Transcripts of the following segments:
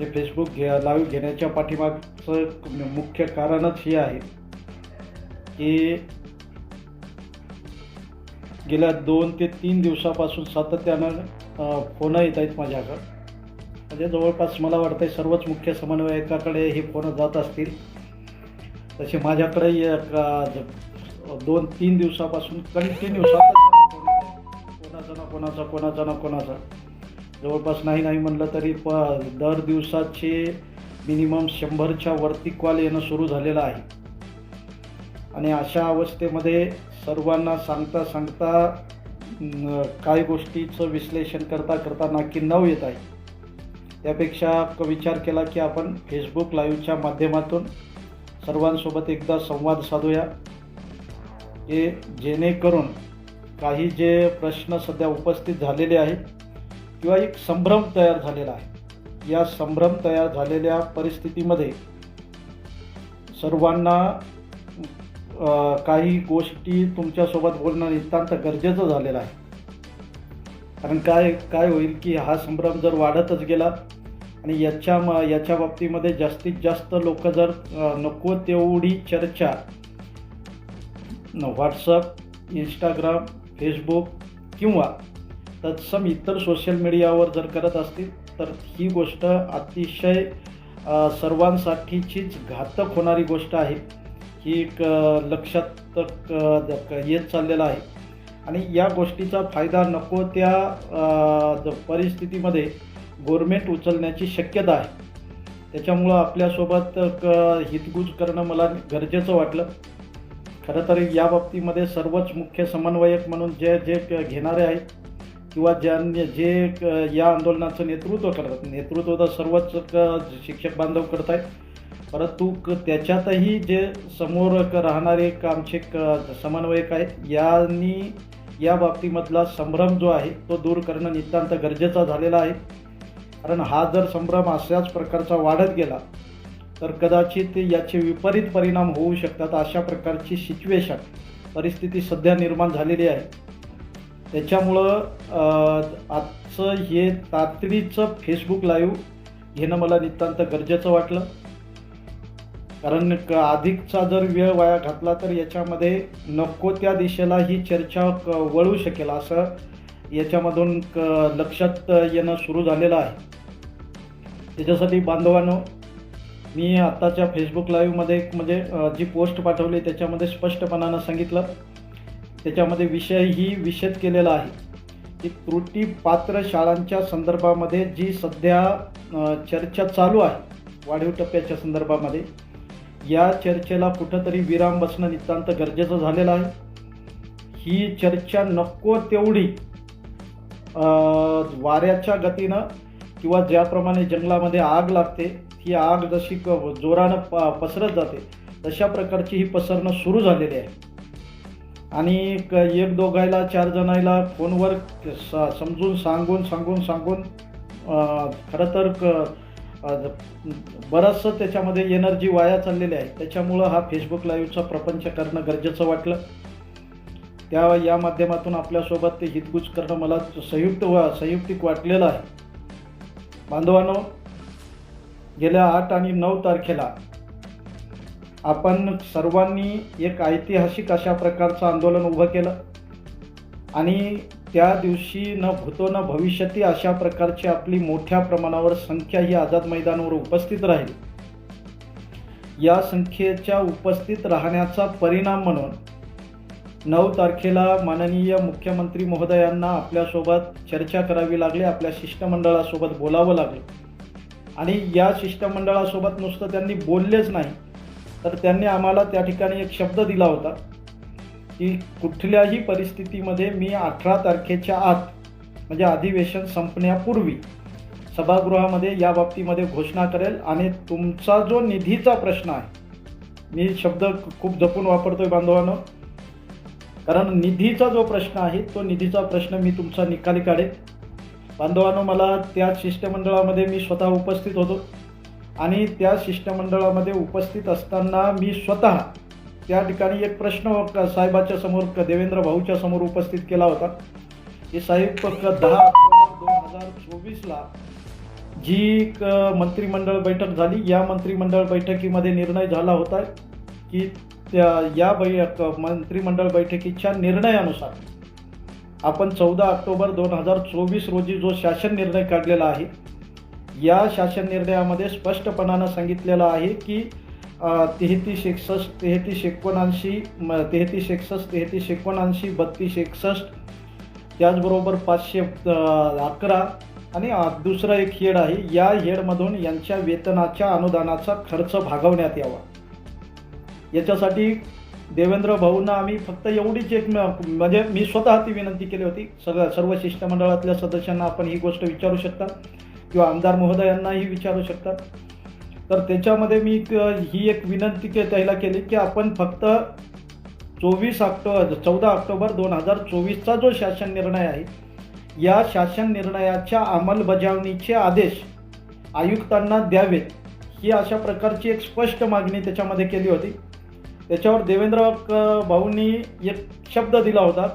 हे फेसबुक घे लाईव्ह घेण्याच्या पाठीमागचं मुख्य कारणच हे आहे की गेल्या दोन ते तीन दिवसापासून सातत्यानं फोनं येत आहेत माझ्याकडं. म्हणजे जवळपास मला वाटतं सर्वच मुख्य समन्वयकाकडे हे फोन जात असतील. तसे माझ्याकडे दोन तीन दिवसापासून कंटिन्यू सातत्यानं कोणाचा ना कोणाचा कोणाचा ना कोणाचा. जवळपास नाही नाही म्हणलं तरी प दर दिवसाचे मिनिमम शंभरच्या वरती कॉल येणं सुरू झालेलं आहे. आणि अशा अवस्थेमध्ये सर्वांना सांगता सांगता काय गोष्टीचं विश्लेषण करता करता नाकी नव येत आहे. त्यापेक्षा विचार केला की आपण फेसबुक लाईव्हच्या माध्यमातून सर्वांसोबत एकदा संवाद साधूया. की जेणेकरून काही जे प्रश्न सध्या उपस्थित झालेले आहेत किंवा एक संभ्रम तयार झालेला आहे या संभ्रम तयार झालेल्या परिस्थितीमध्ये सर्वांना काही गोष्टी तुमच्यासोबत बोलणं नितांत गरजेचं झालेलं आहे. कारण काय काय होईल की हा संभ्रम जर वाढतच गेला आणि याच्या म याच्या बाबतीमध्ये जास्तीत जास्त लोक जर नको तेवढी चर्चा व्हॉट्सअप इंस्टाग्राम फेसबुक किंवा तत्सम इतर सोशल मीडियावर जर करत असतील तर ही गोष्ट अतिशय सर्वांसाठीचीच घातक होणारी गोष्ट आहे. ही एक लक्षात येत चाललेलं आहे. आणि या गोष्टीचा फायदा नको त्या परिस्थितीमध्ये गोरमेंट उचलण्याची शक्यता आहे. त्याच्यामुळं आपल्यासोबत क हितगुज करणं मला गरजेचं वाटलं. खरं तर या बाबतीमध्ये सर्वच मुख्य समन्वयक म्हणून जे जे घेणारे आहेत किंवा ज्यांनी जे क- या आंदोलनाचं नेतृत्व करतात. नेतृत्व तर सर्वच क- शिक्षक बांधव करत आहेत परंतु क- त्याच्यातही जे समोर क- राहणारे एक आमचे क- समन्वयक आहेत यांनी या बाबतीमधला संभ्रम जो आहे तो दूर करणं नितांत गरजेचा झालेला आहे. कारण हा जर संभ्रम अशाच प्रकारचा वाढत गेला तर कदाचित याचे विपरीत परिणाम होऊ शकतात अशा प्रकारची सिच्युएशन परिस्थिती सध्या निर्माण झालेली आहे. त्याच्यामुळं आजचं हे तातडीचं फेसबुक लाईव्ह घेणं मला नितांत गरजेचं वाटलं. कारण क अधिकचा जर वेळ वाया घातला तर याच्यामध्ये नको त्या दिशेला ही चर्चा क वळू शकेल असं याच्यामधून क लक्षात येणं सुरू झालेलं आहे. त्याच्यासाठी बांधवांनो मी आत्ताच्या फेसबुक लाईव्हमध्ये एक म्हणजे जी पोस्ट पाठवली त्याच्यामध्ये स्पष्टपणानं सांगितलं. त्याच्यामध्ये विषय ही विषद केलेला आहे. की त्रुटीपात्र शाळांच्या संदर्भामध्ये जी सध्या चर्चा चालू आहे वाढीव टप्प्याच्या संदर्भामध्ये या चर्चेला कुठंतरी विराम बसणं नितांत गरजेचं झालेलं आहे. ही चर्चा नको तेवढी वाऱ्याच्या गतीनं किंवा ज्याप्रमाणे जंगलामध्ये आग लागते ही आग जशी क जोरानं प पसरत जाते तशा प्रकारची ही पसरणं सुरू झालेली आहे. आणि क एक दोघायला चार जणायला फोनवर स समजून सांगून सांगून सांगून खरं तर क बरंचसं त्याच्यामध्ये एनर्जी वाया चाललेली आहे. त्याच्यामुळं हा फेसबुक लाईव्हचा प्रपंच करणं गरजेचं वाटलं. त्या या माध्यमातून आपल्यासोबत ते हितगुज करणं मला संयुक्त वा संयुक्तिक वाटलेलं आहे. बांधवांनो गेल्या आठ आणि नऊ तारखेला आपण सर्वांनी एक ऐतिहासिक अशा प्रकारचं आंदोलन उभं केलं. आणि त्या दिवशी न भूतो न भविष्यती अशा प्रकारची आपली मोठ्या प्रमाणावर संख्या ही आझाद मैदानावर उपस्थित राहील. या संख्येच्या उपस्थित राहण्याचा परिणाम म्हणून नऊ तारखेला माननीय मुख्यमंत्री महोदयांना आपल्यासोबत चर्चा करावी लागली आपल्या शिष्टमंडळासोबत बोलावं लागलं. आणि या शिष्टमंडळासोबत नुसतं त्यांनी बोललेच नाही. तर त्यांनी आम्हाला त्या ठिकाणी एक शब्द दिला होता की कुठल्याही परिस्थितीमध्ये मी अठरा तारखेच्या आत म्हणजे अधिवेशन संपण्यापूर्वी सभागृहामध्ये या बाबतीमध्ये घोषणा करेल आणि तुमचा जो निधीचा प्रश्न आहे मी शब्द खूप जपून वापरतोय बांधवांनो कारण निधीचा जो प्रश्न आहे तो निधीचा प्रश्न मी तुमचा निकाली काढेल बांधवांनो मला त्या शिष्टमंडळामध्ये मी स्वतः उपस्थित होतो. आणि त्या शिष्टमंडळामध्ये उपस्थित असताना मी स्वतः त्या ठिकाणी एक प्रश्न साहेबाच्या समोर देवेंद्र भाऊच्या समोर उपस्थित केला होता. की साहेब दहा ऑक्टोबर दोन हजार चोवीसला जी क- मंत्रिमंडळ बैठक झाली या मंत्रिमंडळ बैठकीमध्ये निर्णय झाला होता की त्या या बै मंत्रिमंडळ बैठकीच्या निर्णयानुसार आपण चौदा ऑक्टोबर दोन हजार चोवीस रोजी जो शासन निर्णय काढलेला आहे या शासन निर्णयामध्ये स्पष्टपणानं सांगितलेलं आहे की तेहतीस एकसष्ट तेहतीस एकोणऐंशी म- तेहतीस एकसष्ट तेहतीस एकोणऐंशी बत्तीस एकसष्ट त्याचबरोबर पाचशे अकरा आणि दुसरं एक हेड आहे या हेडमधून यांच्या वेतनाच्या अनुदानाचा खर्च भागवण्यात यावा. याच्यासाठी देवेंद्र भाऊंना आम्ही फक्त एवढीच एक म्हणजे मी स्वतः ती विनंती केली होती. सगळ्या सर्व शिष्टमंडळातल्या सदस्यांना आपण ही गोष्ट विचारू शकता किंवा आमदार महोदयांनाही विचारू शकता. तर त्याच्यामध्ये मी ही एक विनंती के त्याला केली की आपण फक्त चोवीस ऑक्टोबर चौदा ऑक्टोबर दोन हजार चोवीसचा जो शासन निर्णय आहे या शासन निर्णयाच्या अंमलबजावणीचे आदेश आयुक्तांना द्यावेत. ही अशा प्रकारची एक स्पष्ट मागणी त्याच्यामध्ये केली होती. त्याच्यावर देवेंद्र क- भाऊंनी एक शब्द दिला होता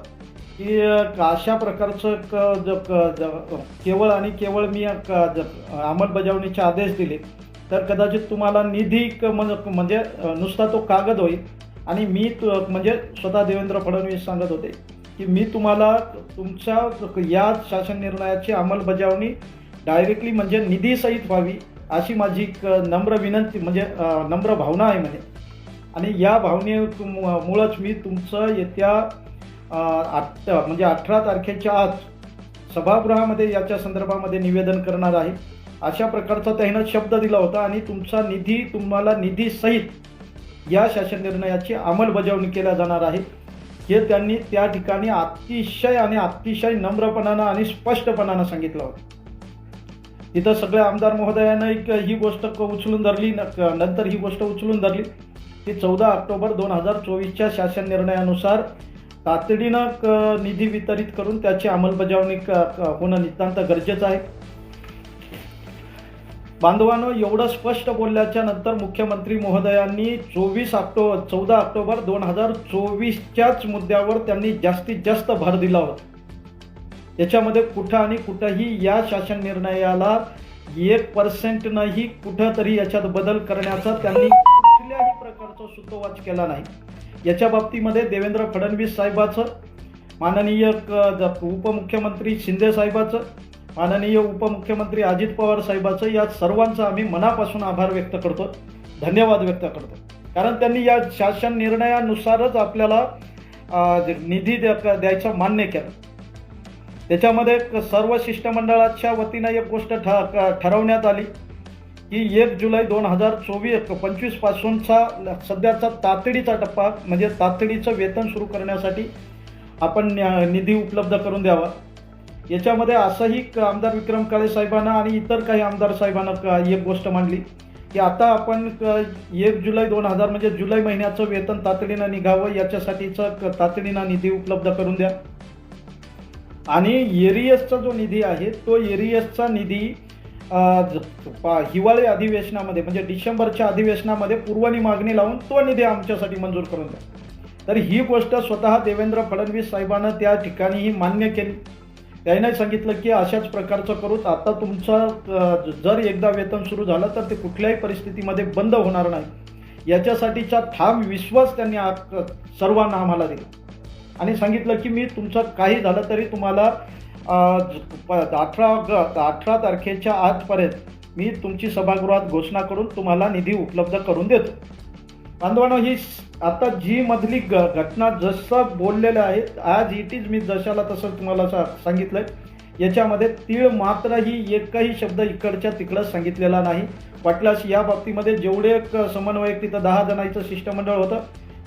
की अशा प्रकारचं क ज क- केवळ आणि केवळ मी क- अंमलबजावणीचे आदेश दिले तर कदाचित तुम्हाला निधी क- म्हणजे नुसता तो कागद होईल आणि मी तु- म्हणजे स्वतः देवेंद्र फडणवीस सांगत होते की मी तुम्हाला तुमच्या या शासन निर्णयाची अंमलबजावणी डायरेक्टली म्हणजे निधीसहित व्हावी अशी माझी एक नम्र विनंती म्हणजे नम्र भावना आहे म्हणे. आणि या भावने मु मुळंच मी तुमचं येत्या आठ म्हणजे अठरा तारखेच्या आज सभागृहामध्ये याच्या संदर्भामध्ये निवेदन करणार आहे. अशा प्रकारचा त्यानं शब्द दिला होता आणि तुमचा निधी तुम्हाला निधीसहित या शासन निर्णयाची अंमलबजावणी केल्या जाणार आहे. हे त्यांनी त्या ठिकाणी अतिशय आणि अतिशय नम्रपणानं आणि स्पष्टपणानं सांगितलं होतं. तिथं सगळ्या आमदार महोदयानं एक ही गोष्ट क- उचलून धरली न- क- नंतर ही गोष्ट उचलून धरली. की चौदा ऑक्टोबर दोन हजार चोवीसच्या शासन निर्णयानुसार तातडीनं क- निधी वितरित करून त्याची अंमलबजावणी क- होणं नितांत गरजेचं आहे. बांधवानं एवढं स्पष्ट बोलल्याच्या नंतर मुख्यमंत्री महोदयांनी चोवीस ऑक्टो चौदा ऑक्टोबर दोन हजार चोवीसच्याच मुद्द्यावर त्यांनी जास्तीत जास्त भर दिला होता. त्याच्यामध्ये कुठं आणि कुठंही या शासन निर्णयाला एक पर्सेंटनंही कुठंतरी याच्यात बदल करण्याचा त्यांनी प्रकारचा सुतोवाच केला नाही. याच्या बाबतीमध्ये देवेंद्र फडणवीस साहेबाचं माननीय क- उपमुख्यमंत्री शिंदे साहेबाचं माननीय उपमुख्यमंत्री अजित पवार साहेबाचं या सर्वांचा आम्ही मनापासून आभार व्यक्त करतो धन्यवाद व्यक्त करतो. कारण त्यांनी या शासन निर्णयानुसारच आपल्याला निधी द्या द्यायचं मान्य केलं. त्याच्यामध्ये सर्व शिष्टमंडळाच्या वतीनं एक गोष्ट ठ ठरवण्यात आली. की एक जुलै दोन हजार चोवीस पंचवीस पासूनचा सध्याचा तातडीचा टप्पा म्हणजे तातडीचं वेतन सुरू करण्यासाठी आपण न्या- निधी उपलब्ध करून द्यावा. याच्यामध्ये असंही क- आमदार विक्रम काळे साहेबांना आणि इतर काही आमदार साहेबांना एक गोष्ट मांडली की आता आपण एक जुलै दोन हजार म्हणजे जुलै महिन्याचं वेतन तातडीनं निघावं याच्यासाठीचं तातडीनं निधी उपलब्ध करून द्या. आणि एरियसचा जो निधी आहे तो एरियसचा निधी हिवाळी अधिवेशनामध्ये म्हणजे डिसेंबरच्या अधिवेशनामध्ये पूर्वनी मागणी लावून तो निधी आमच्यासाठी मंजूर करून द्या. तर ही गोष्ट स्वतः देवेंद्र फडणवीस साहेबानं त्या ठिकाणीही मान्य केली. त्याने सांगितलं की अशाच प्रकारचं करूच आता तुमचं जर एकदा वेतन सुरू झालं तर ते कुठल्याही परिस्थितीमध्ये बंद होणार नाही. याच्यासाठीचा ठाम विश्वास त्यांनी सर्वांना आम्हाला दिला. आणि सांगितलं की मी तुमचं काही झालं तरी तुम्हाला अठरा अठरा तारखेच्या आजपर्यंत मी तुमची सभागृहात घोषणा करून तुम्हाला निधी उपलब्ध करून देतो. बांधवांनो ही आता जी मधली ग घटना जसं बोललेलं आहे आज इट इज मी जशाला तसं तुम्हाला सा सांगितलंय. याच्यामध्ये तीळ मात्रही एकही शब्द इकडच्या तिकडं सांगितलेला नाही. वाटल्यास या बाबतीमध्ये जेवढे समन्वयक तिथं दहा जणांचं शिष्टमंडळ होतं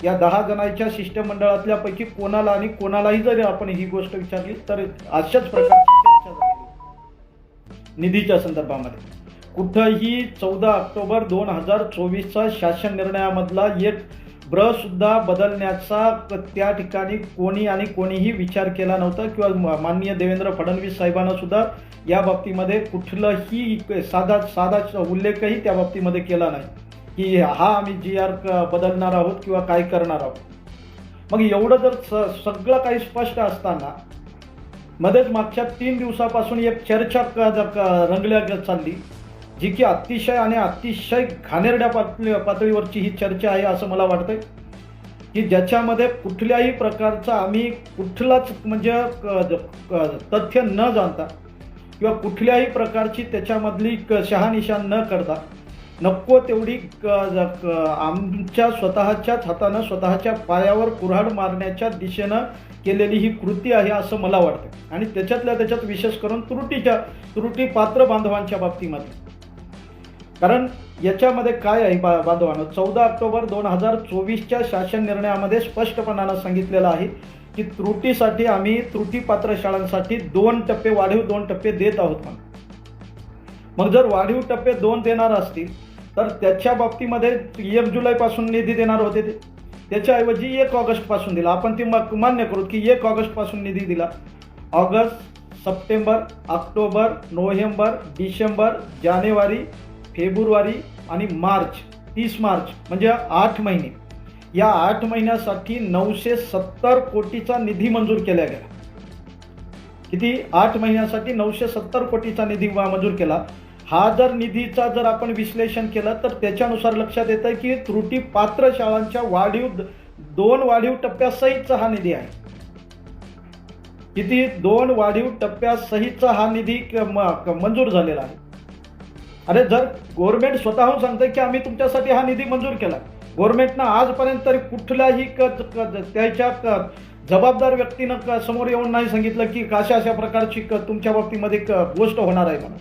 या दहा जणांच्या शिष्टमंडळातल्यापैकी कोणाला आणि कोणालाही जरी आपण ही गोष्ट विचारली तर अशाच प्रकारची चर्चा निधीच्या संदर्भामध्ये. कुठंही चौदा ऑक्टोबर दोन हजार चोवीसचा शासन निर्णयामधला एक ब्र सुद्धा बदलण्याचा त्या ठिकाणी कोणी आणि कोणीही विचार केला नव्हता किंवा माननीय देवेंद्र फडणवीस साहेबांना सुद्धा या बाबतीमध्ये कुठलंही साधा साधा उल्लेखही त्या बाबतीमध्ये केला नाही. की हा आम्ही जी आर बदलणार आहोत किंवा काय करणार आहोत. मग एवढं जर स सगळं काही स्पष्ट असताना मध्येच मागच्या तीन दिवसापासून एक चर्चा क- रंगल्या चालली जी की अतिशय आणि अतिशय घाणेरड्या पातळी पातळीवरची ही चर्चा आहे असं मला वाटतंय. की ज्याच्यामध्ये कुठल्याही प्रकारचा आम्ही कुठलाच म्हणजे क- तथ्य न जाणता किंवा कुठल्याही प्रकारची त्याच्यामधली क- शहानिशा न करता नको तेवढी क- आमच्या स्वतःच्याच हातानं स्वतःच्या पायावर कुऱ्हाड मारण्याच्या दिशेनं केलेली ही कृती आहे असं मला वाटतं. आणि त्याच्यातल्या त्याच्यात विशेष करून त्रुटीच्या त्रुटी पात्र बांधवांच्या बाबतीमध्ये. कारण याच्यामध्ये काय आहे बा बांधवानं? चौदा ऑक्टोबर दोन हजार चोवीसच्या शासन निर्णयामध्ये स्पष्टपणानं सांगितलेलं आहे की त्रुटीसाठी आम्ही त्रुटीपात्र शाळांसाठी दोन टप्पे वाढीव दोन टप्पे देत आहोत म्हणून. मग जर वाढीव टप्पे दोन देणार असतील तर त्याच्या बाबतीमध्ये एक जुलैपासून निधी देणार होते ते. त्याच्याऐवजी एक ऑगस्टपासून दिला. आपण ते मा- मान्य करू की एक ऑगस्टपासून निधी दिला. August September October November December जानेवारी फेब्रुवारी आणि मार्च तीस मार्च म्हणजे आठ महिने. या आठ महिन्यासाठी नऊशे सत्तर कोटीचा निधी मंजूर केला गेला. किती? आठ महिन्यासाठी नऊशे सत्तर कोटीचा निधी मंजूर केला. हा जर निधीचा जर आपण विश्लेषण केलं तर त्याच्यानुसार लक्षात येतं की त्रुटी पात्र शाळांच्या वाढीव दोन वाढीव टप्प्यासहितचा हा निधी आहे. किती? दोन वाढीव टप्प्यासहितचा हा निधी मंजूर झालेला आहे. अरे जर गव्हर्नमेंट स्वतःहून सांगतं की आम्ही तुमच्यासाठी हा निधी मंजूर केला गव्हर्नमेंटनं आजपर्यंत तरी कुठल्याही क- त्याच्या जबाबदार व्यक्तीनं समोर येऊन नाही सांगितलं की अशा अशा प्रकारची तुमच्या बाबतीमध्ये गोष्ट होणार आहे म्हणून?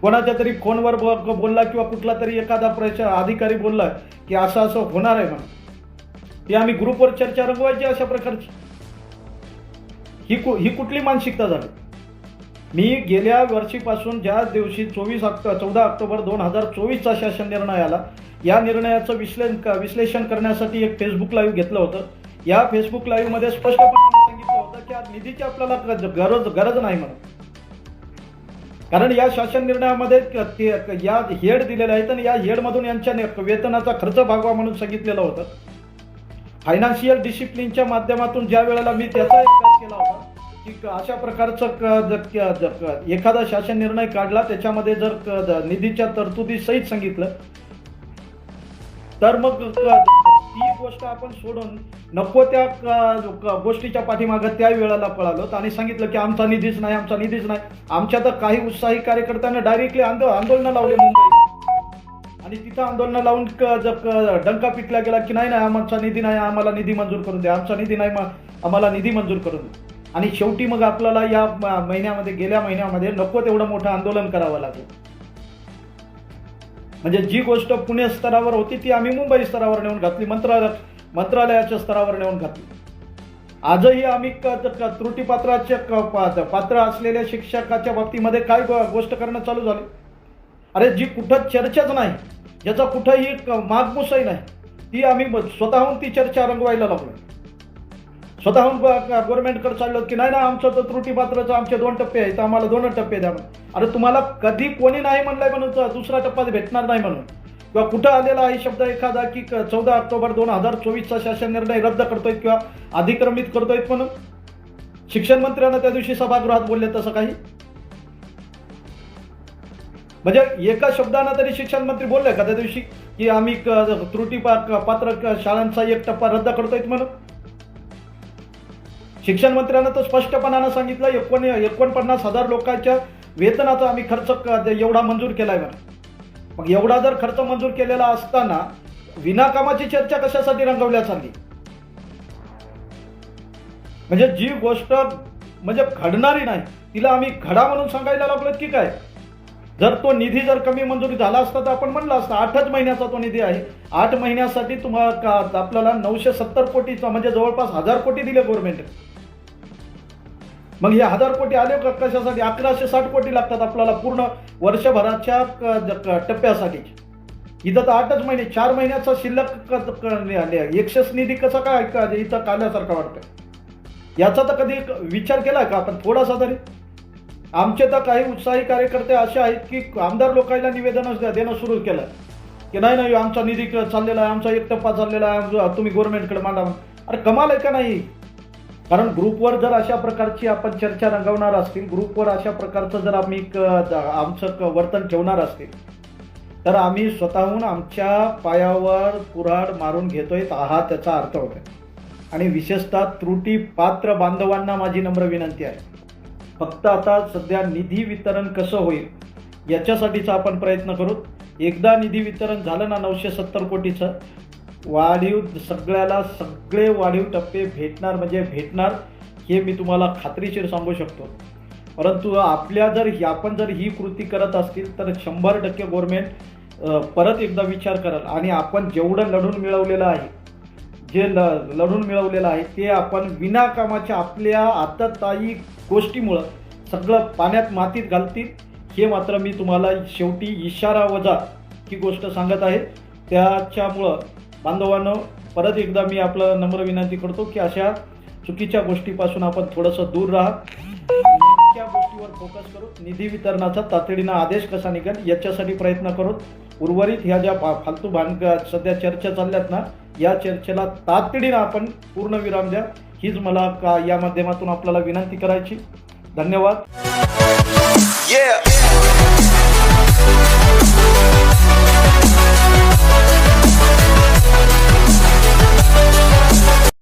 कोणाच्या तरी फोनवर बोलला किंवा कुठला तरी एखादा प्रशा अधिकारी बोलला की असं असं होणार आहे म्हणून. ती आम्ही ग्रुपवर चर्चा रंगवायची अशा प्रकारची. ही कु ही कुठली मानसिकता झाली? मी गेल्या वर्षीपासून ज्या दिवशी चोवीस ऑक्टो चौदा ऑक्टोबर दोन हजार चोवीसचा शासन निर्णय आला या निर्णयाचं विश्लेषण विश्लेषण करण्यासाठी एक फेसबुक लाईव्ह घेतलं होतं. या फेसबुक लाईव्हमध्ये स्पष्टपणे सांगितलं होतं की आज निधीची आपल्याला गरज गरज नाही म्हणून. कारण या शासन निर्णयामध्ये या हेड दिलेले आहेत आणि या हेडमधून यांच्या वेतनाचा खर्च भागवा म्हणून सांगितलेलं होतं. फायनान्शियल डिसिप्लिनच्या माध्यमातून ज्या वेळेला मी त्याचा अभ्यास केला होता की अशा प्रकारचं एखादा शासन निर्णय काढला त्याच्यामध्ये जर निधीच्या तरतुदी सहित सांगितलं तर मग ती गोष्ट आपण सोडून नको त्या गोष्टीच्या पाठीमागं त्या वेळेला पळालो आणि सांगितलं की आमचा निधीच नाही आमचा निधीच नाही. आमच्या तर काही उत्साही कार्यकर्त्यांना डायरेक्टली आंदो आंदोलनं लावले मुंबईला. आणि तिथं आंदोलनं लावून जर डंका पिकला गेला की नाही नाही आमचा निधी नाही आम्हाला निधी मंजूर करून द्या आमचा निधी नाही आम्हाला निधी मंजूर करून द्या आणि शेवटी मग आपल्याला या महिन्यामध्ये गेल्या महिन्यामध्ये नको तेवढं मोठं आंदोलन करावं लागलं. म्हणजे जी गोष्ट पुणे स्तरावर होती ती आम्ही मुंबई स्तरावर नेऊन घातली मंत्रालय मंत्रालयाच्या स्तरावर नेऊन घातली. आजही आम्ही त्रुटीपात्राच्या क- पा- पात्र असलेल्या शिक्षकाच्या बाबतीमध्ये काय गो- गोष्ट करणं चालू झाली? अरे जी कुठं चर्चाच नाही ज्याचा कुठंही क- मागमुसही नाही ती आम्ही स्वतःहून ती चर्चा रंगवायला लागलो. स्वतःहून गव्हर्नमेंटकडे चाललो की नाही ना आमचं तर त्रुटीपात्राचं आमचे दोन टप्पे आहेत आम्हाला दोन टप्पे द्या अरे तुम्हाला कधी कोणी नाही म्हणलंय म्हणून तर दुसरा टप्पा भेटणार नाही म्हणून. किंवा कुठं आलेला आहे शब्द एखादा की चौदा ऑक्टोबर दोन हजार चोवीसचा शासन निर्णय रद्द करतोय किंवा अधिक्रमित करतोय म्हणून? शिक्षण मंत्र्यांना त्या दिवशी सभागृहात बोलले तसं काही? म्हणजे एका शब्दानं तरी शिक्षण मंत्री बोलले का त्या दिवशी की आम्ही त्रुटी पा- पात्र शाळांचा एक टप्पा रद्द करतोय म्हणून? शिक्षण मंत्र्यांना तर स्पष्टपणानं सांगितलं एकोण एकोणपन्नास हजार लोकांच्या वेतनाचा आम्ही खर्च एवढा मंजूर केला आहे मग एवढा जर खर्च मंजूर केलेला असताना विनाकामाची चर्चा कशासाठी रंगवल्या चालली म्हणजे जी गोष्ट म्हणजे घडणारी नाही तिला आम्ही घडा म्हणून सांगायला लागलो की काय? जर तो निधी जर कमी मंजुरी झाला असता तर आपण म्हणलं असतं आठच महिन्याचा तो निधी आहे. आठ महिन्यासाठी तुम्हाला आपल्याला नऊशे सत्तर कोटीचा म्हणजे जवळपास हजार कोटी दिले गव्हर्नमेंट मग हे हजार कोटी आले का कशासाठी? अकराशे साठ कोटी लागतात आपल्याला पूर्ण वर्षभराच्या टप्प्यासाठी. इथं तर आठच महिने चार महिन्याचा शिल्लक क- निधी कसा काय का- इथं काढल्यासारखं वाटतं याचा तर कधी विचार केला का आपण थोडासा तरी? आमचे तर काही उत्साही कार्यकर्ते असे आहेत की आमदार लोकांना निवेदनच देणं सुरू केलं की नाही नाही आमचा निधी चाललेला आहे आमचा एक टप्पा चाललेला आहे तुम्ही गव्हर्नमेंटकडे मांडा अरे कमाल आहे का नाही? कारण ग्रुपवर जर अशा प्रकारची आपण चर्चा रंगवणार असतील ग्रुपवर अशा प्रकारचं जर आम्ही आमचं क- वर्तन ठेवणार असतील तर आम्ही स्वतःहून आमच्या पायावर कुऱ्हाड मारून घेतोय हा त्याचा अर्थ होतो आणि विशेषतः त्रुटी पात्र बांधवांना माझी नम्र विनंती आहे. फक्त आता सध्या निधी वितरण कसं होईल याच्यासाठीचा आपण प्रयत्न करू. एकदा निधी वितरण झालं ना नऊशे सत्तर कोटीचं वाढीव सगळ्याला सगळे वाढीव टप्पे भेटणार म्हणजे भेटणार हे मी तुम्हाला खात्रीशीर सांगू शकतो. परंतु आपल्या जर आपण जर ही कृती करत असतील तर शंभर टक्के गव्हर्मेंट परत एकदा विचार करेल. आणि आपण जेवढं लढून मिळवलेलं आहे जे ल लढून मिळवलेलं आहे ते आपण विनाकामाच्या आपल्या आताताई गोष्टीमुळं सगळं पाण्यात मातीत घालतील हे मात्र मी तुम्हाला शेवटी इशारा वजा ही गोष्ट सांगत आहे. त्याच्यामुळं बांधवांनो परत एकदा मी आपलं नम्र विनंती करतो की अशा चुकीच्या गोष्टीपासून आपण थोडंसं दूर राहा. नेमक्या गोष्टीवर फोकस करू. निधी वितरणाचा तातडीनं आदेश कसा निघेल याच्यासाठी प्रयत्न करू. उर्वरित ह्या ज्या फा- फालतू भान सध्या चर्चा चालल्यात ना या चर्चेला तातडीनं आपण पूर्ण विराम द्या. हीच मला का या माध्यमातून आपल्याला विनंती करायची. धन्यवाद. Yeah.